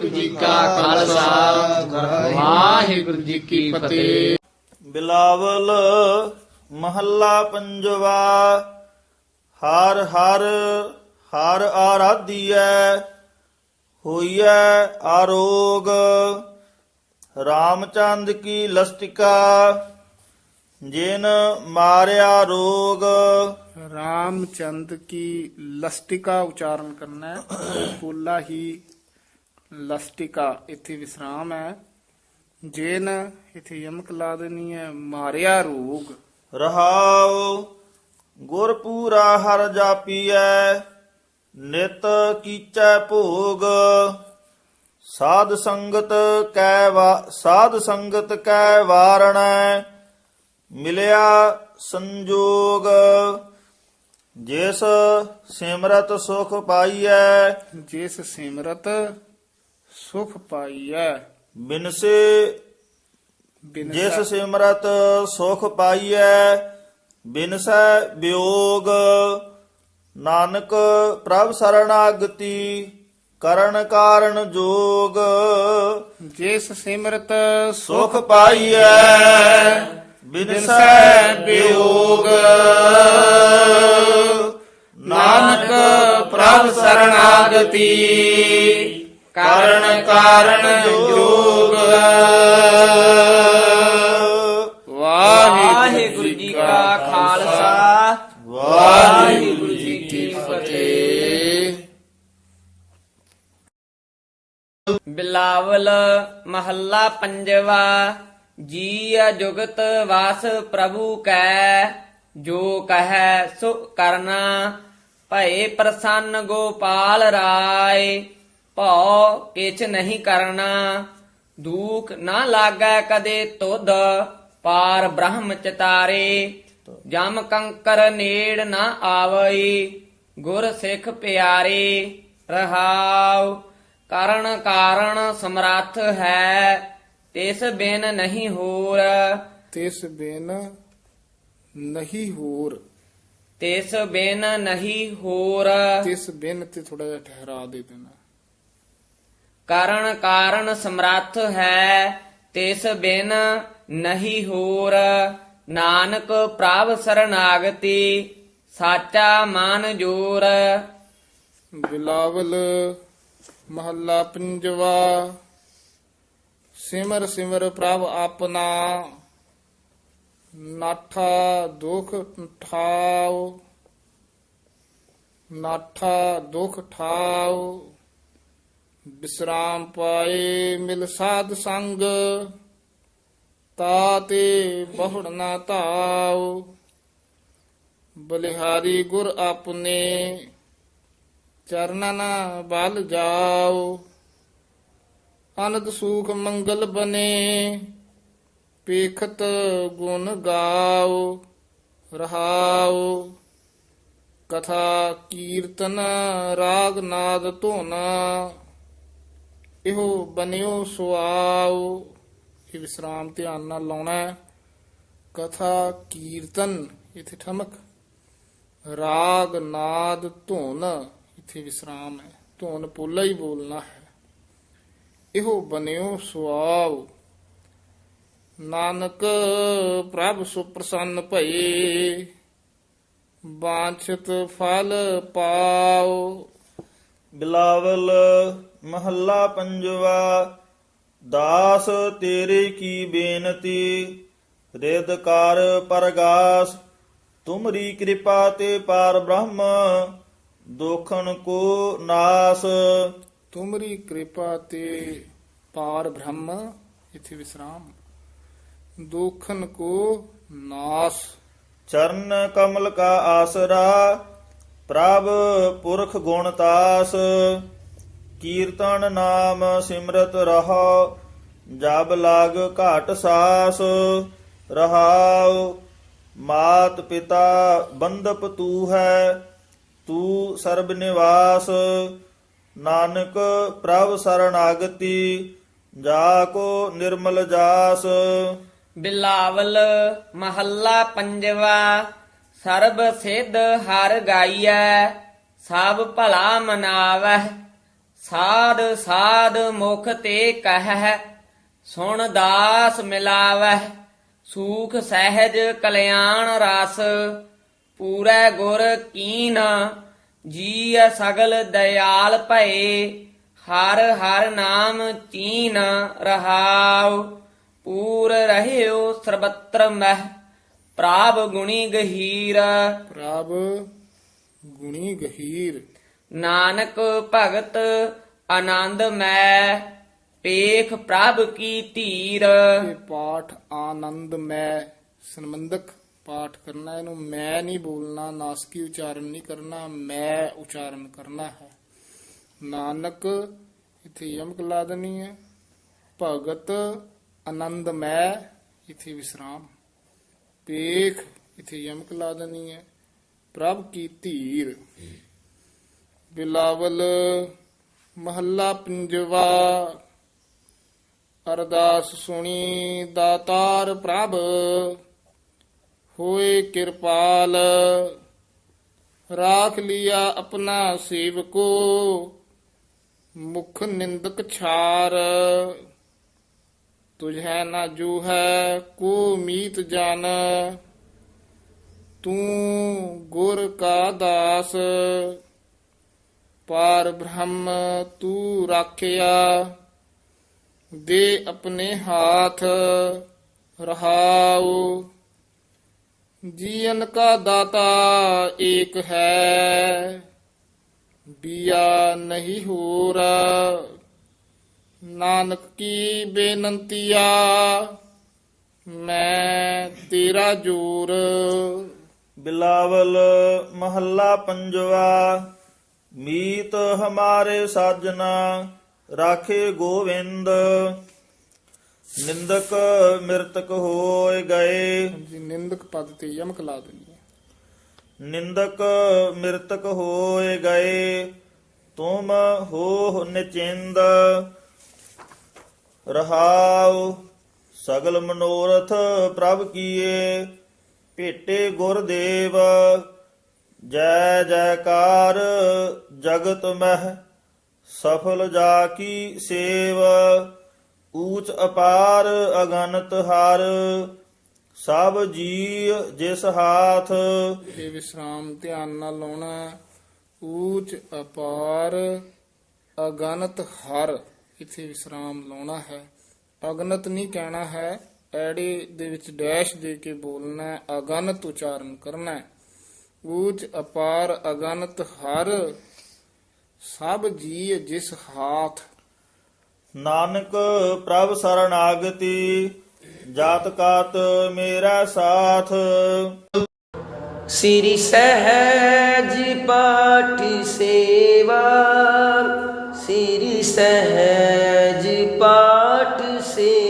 ਵਾਹਿਗੁਰੂ ਜੀ ਕਾ ਖਾਲਸਾ। ਵਾਹਿਗੁਰੂ ਜੀ ਕੀ ਫਤਿਹ। ਬਿਲਾਵਲ ਮਹੱਲਾ ਪੰਜਵਾ। ਹਰ ਹਰ ਹਰ ਆਰਾਧੀਐ ਹੋਈਐ ਆਰੋਗ। ਰਾਮਚੰਦ ਕੀ ਲਸਟਿਕਾ ਜਿਨ ਮਾਰਿਆ ਰੋਗ। ਰਾਮਚੰਦ ਕੀ ਲਸਟਿਕਾ ਉਚਾਰਨ ਕਰਨਾ ਹੈ। ਹੀ ਲਸਟਿਕਾ ਇੱਥੇ ਵਿਸਰਾਮ ਹੈ। ਜੇਨ ਇੱਥੇ ਯਮਕ ਲਾ ਦੇਣੀ ਹੈ। ਮਾਰਿਆ ਰੋਗ। ਰਹਾਉ ਗੁਰਪੂਰਾ ਹਰ ਜਾਪੀਐ ਨਿਤ ਕੀਚੈ ਭੋਗ। ਸਾਧ ਸੰਗਤ ਕੈ ਸਾਧ ਸੰਗਤ ਕੈ ਵਾਰਣੈ ਮਿਲਿਆ ਸੰਜੋਗ। ਜਿਸ ਸਿਮਰਤ ਸੁਖ ਪਾਈਐ ਜਿਸ ਸਿਮਰਤ ਸੁਖ ਪਾਈਐ। ਬਿਨਸੇ ਬਿਨ ਜਿਸ ਸਿਮਰਤ ਸੁਖ ਪਾਈਐ ਬਿਨਸੈ ਵਿਯੋਗ ਨਾਨਕ ਪ੍ਰਭ ਸਰਣਾਗਤੀ ਕਰਨ ਕਾਰਨ ਜੋਗ। ਜਿਸ ਸਿਮਰਤ ਸੁਖ ਪਾਈਐ ਬਿਨਸੈ ਵਿਯੋਗ ਨਾਨਕ ਪ੍ਰਭ ਸਰਣਾਗਤੀ ਕਾਰਨ ਕਾਰਨ ਜੋਗ ਵਾਹਿਗੁਰੂ ਜੀ ਕਾ ਖਾਲਸਾ। ਵਾਹਿਗੁਰੂ ਜੀ ਕੀ ਫਤਿਹ। ਬਿਲਾਵਲ ਮਹੱਲਾ ਪੰਜਵਾ ਜੀ ਜੁਗਤ ਵਾਸ ਪ੍ਰਭੂ ਕੈ, ਜੋ ਕਹੈ ਸੋ ਕਰਨਾ, ਭਏ ਪ੍ਰਸੰਨ ਗੋਪਾਲ ਰਾਏ। ਭਉ ਕਿਛ ਨਹੀਂ ਕਰਨਾ ਦੁਖ ਨਾ ਲਾਗੈ ਕਦੇ ਤੁਧ ਪਾਰ ਬ੍ਰਹਮ ਚਤਾਰੇ ਜਮ ਕੰਕਰ ਨੇੜ ਨਾ ਆਵਈ ਗੁਰ ਸਿੱਖ ਪਿਆਰੇ ਰਹਾਉ। ਕਰਨ ਕਾਰਨ ਸਮਰੱਥ ਹੈ ਤਿਸ ਬਿਨ ਨਹੀਂ ਹੋਰ। ਤਿਸ ਬਿਨ ਨਹੀਂ ਹੋਰ। ਤਿਸ ਬਿਨ ਨਹੀਂ ਹੋਰ। ਤਿਸ ਬਿਨ ਤੇ ਥੋੜਾ ਜਿਹਾ ਠਹਿਰਾ ਦੇ ਦੇਣਾ। ਕਰਨ ਕਾਰਨ ਸਮਰੱਥ ਹੈ, ਤਿਸ ਬਿਨ ਨਹੀਂ ਹੋਰ। ਨਾਨਕ ਪ੍ਰਭ ਸਰਨਾਗਤੀ, ਸਾਚਾ ਮਨ ਜੋਰ। ਬਿਲਾਵਲ ਮਹੱਲਾ ਪੰਜਵਾ, ਸਿਮਰ ਸਿਮਰ ਪ੍ਰਭ ਆਪਣਾ, ਨਾਠਾ ਦੁਖ ਠਾਉ, ਨਾਠਾ ਦੁਖ ਠਾਉ। ਵਿਸ਼ਰਾਮ ਪਾਏ ਮਿਲ ਸਾਧ ਸੰਗ ਤਾਤੇ ਬਹੁੜ ਨਾ ਧਾਉ। ਬਲਿਹਾਰੀ ਗੁਰ ਆਪਨੇ ਨਾ ਬਲ ਜਾਓ ਅਨੰਦ ਸੂਖ ਮੰਗਲ ਬਨੇ ਪੇਖਤ ਗੁਣ ਗਾਓ ਰਹਾਓ ਕਥਾ ਕੀਰਤਨ ਰਾਗ ਨਾਦ ਧੋਨਾ ਇਹੋ ਬਨਿਓ ਸੁਆਓ ਇਹ ਵਿਸਰਾਮ ਧਿਆਨ ਨਾਲ ਲਾਉਣਾ ਹੈ। ਕਥਾ, ਕੀਰਤਨ, ਇਥੇ ਠਮਕ। ਰਾਗ, ਨਾਦ, ਧੁਨ, ਇਥੇ ਵਿਸਰਾਮ ਹੈ। ਧੁਨ ਪੋਲਾ ਹੀ ਬੋਲਣਾ ਹੈ। ਇਹੋ ਬਨਿਓ ਸੁਆਵ ਨਾਨਕ ਪ੍ਰਭ ਸੁਪ੍ਰਸੰਨ ਭਏ, ਬਾਂਛਤ ਫਲ ਪਾਓ। ਬਿਲਾਵਲ ਮਹੱਲਾ ਪੰਜਵਾ ਦਾਸ ਤੇਰੇ ਕੀ ਬੇਨਤੀ? ਰਿਦ ਕਰ ਪਰਗਾਸ ਤੁਮਰੀ ਕਿਰਪਾ ਤੇ ਪਾਰ ਬ੍ਰਹਮ ਦੋਖਨ ਕੋ ਨਾਸ। ਤੁਮਰੀ ਕਿਰਪਾ ਤੇ ਪਾਰ ਬ੍ਰਹਮ ਇਥੇ ਵਿਸਰਾਮ। ਦੋਖਨ ਕੋ ਨਾਸ। ਚਰਨ ਕਮਲ ਕਾ ਆਸਰਾ ਪ੍ਰਭ ਪੁਰਖ ਗੁਣ ਤਾਸ। ਕੀਰਤਨ ਨਾਮ ਸਿਮਰਤ ਰਹੋ, ਜਬ ਲਾਗ ਘਾਟ ਸਾਸ ਰਹਾਉ, ਮਾਤ ਪਿਤਾ ਬੰਦਪ ਤੂ ਹੈ, ਤੂ ਸਰਬ ਨਿਵਾਸ, ਨਾਨਕ ਪ੍ਰਭ ਸਰਣਾਗਤੀ ਜਾ ਕੋ ਨਿਰਮਲ ਜਾਸ। ਬਿਲਾਵਲ ਮਹੱਲਾ ਪੰਜਵਾ, ਸਰਬ ਸਿੱਧ ਹਰ ਗਾਈਐ, ਸਭ ਭਲਾ ਮਨਾਵਹਿ। ਸਾਧ ਸਾਧ ਮੁਖ ਤੇ ਕਹਿ ਸੁਣ ਦਾਸ ਮਿਲਾਵਹਿ ਸੂਖ ਸਹਿਜ ਕਲਿਆਣ ਰਸ, ਪੂਰੇ ਗੁਰ ਕੀਨ ਜੀ ਸਗਲ ਦਇਆਲ ਭਏ, ਹਰ ਹਰ ਨਾਮ ਚੀਨ ਰਹਾਉ, ਪੂਰ ਰਹਿਓ ਸਰਬਤਰ ਮਹਿ, ਪ੍ਰਾਪ ਗੁਣੀ ਗਹੀਰ। ਪ੍ਰਭ ਗੁਣੀ ਗਹੀਰ। ਨਾਨਕ ਭਗਤ ਆਨੰਦ ਮੈਂ, ਪੇਖ ਪ੍ਰਭ ਕੀ ਧੀਰ। ਇਹ ਪਾਠ ਆਨੰਦ ਮੈਂ, ਸੰਬੰਧਕ ਪਾਠ ਕਰਨਾ, ਇਹਨੂੰ ਮੈਂ ਨਹੀਂ ਬੋਲਣਾ, ਨਾਸਕੀ ਉਚਾਰਨ ਨਹੀਂ ਕਰਨਾ, ਮੈਂ ਉਚਾਰਨ ਕਰਨਾ ਹੈ। ਨਾਨਕ ਇੱਥੇ ਯਮਕ ਲਾ ਦੇਣੀ ਹੈ, ਭਗਤ ਆਨੰਦ ਮੈਂ, ਇੱਥੇ ਵਿਸਰਾਮ। ਪੇਖ ਇੱਥੇ ਯਮਕ ਲਾ ਦੇਣੀ ਹੈ, ਪ੍ਰਭ ਕੀ ਧੀਰ। ਬਿਲਾਵਲ ਮਹੱਲਾ ਪੰਜਵਾ। ਅਰਦਾਸ ਸੁਣੀ ਦਾਤਾਰ ਪ੍ਰਭ, ਹੋਏ ਕਿਰਪਾਲ। ਰਾਖ ਲਿਆ ਆਪਣਾ ਸੇਵਕੋ, ਮੁਖ ਨਿੰਦਕ ਛਾਰ। ਤੁਝੈ ਨਾ ਜੋ ਹੈ, ਕੋ ਮੀਤ ਜਾਣ ਤੂੰ ਗੁਰ ਕਾ ਦਾਸ ਪਾਰ ਬ੍ਰਹਮ ਤੂੰ ਰਾਖਿਆ, ਦੇ ਆਪਣੇ ਹਾਥ ਰਹਾਉ। ਜੀਵਨ ਕਾ ਦਾਤਾ ਏਕ ਹੈ, ਬਿਆ ਨਹੀਂ ਹੋਰ। ਨਾਨਕ ਕੀ ਬੇਨੰਤੀਆ ਮੈਂ ਤੇਰਾ ਜੋਰ। ਬਿਲਾਵਲ ਮਹੱਲਾ ਪੰਜਵਾ। ਮੀਤ ਹਮਾਰੇ ਸਾਜਨਾ ਰਾਖੇ ਗੋਵਿੰਦ। ਨਿੰਦਕ ਮਿਰਤਕ ਹੋਏ ਗਏ। ਜੀ ਨਿੰਦਕ ਪਦ ਤੇ ਯਮਕ ਲਾ ਹੈ ਨਿੰਦਕ ਮਿਰਤਕ ਹੋਏ ਗਏ। ਤੁਮ ਹੋ ਨਿਚਿੰਦ। ਰਹਾਉ ਸਗਲ ਮਨੋਰਥ ਪ੍ਰਭ ਕੀਏ। ਭੇਟੇ ਗੁਰਦੇਵ। ਜੈ ਜੈਕਾਰ ਜਗਤ ਮਹਿ, ਸਫਲ ਜਾ ਕੀ ਸੇਵ, ਊਚ ਅਪਾਰ ਅਗਨਤ ਹਰ, ਸਭ ਜੀ ਜਿਸ ਹਾਥ। ਇਹ ਵਿਸਰਾਮ ਧਿਆਨ ਨਾਲ ਲਾਉਣਾ ਹੈ। ਊਚ ਅਪਾਰ ਅਗਨਤ ਹਰ, ਇਥੇ ਵਿਸਰਾਮ ਲਾਉਣਾ ਹੈ। ਅਗਨਤ ਨਹੀਂ ਕਹਿਣਾ ਹੈ, ਐੜੇ ਦੇ ਵਿੱਚ ਡੈਸ਼ ਦੇ ਕੇ ਬੋਲਣਾ ਅਗਨਤ ਉਚਾਰਨ ਕਰਨਾ ਹੈ। ਊਚ ਅਪਾਰ ਅਗਨਤ ਹਰ ਸਭ ਜੀ ਜਿਸ ਹਾਥ। ਨਾਨਕ ਪ੍ਰਭ ਸਰਣਾਗਤੀ ਜਾਤ ਕਾਤ ਮੇਰਾ ਸਾਥ। ਸ੍ਰੀ ਸਹਿਜ ਪਾਠ ਸੇਵਾ ਸ੍ਰੀ ਸਹਿਜ ਪਾਠ ਸੇਵਾ।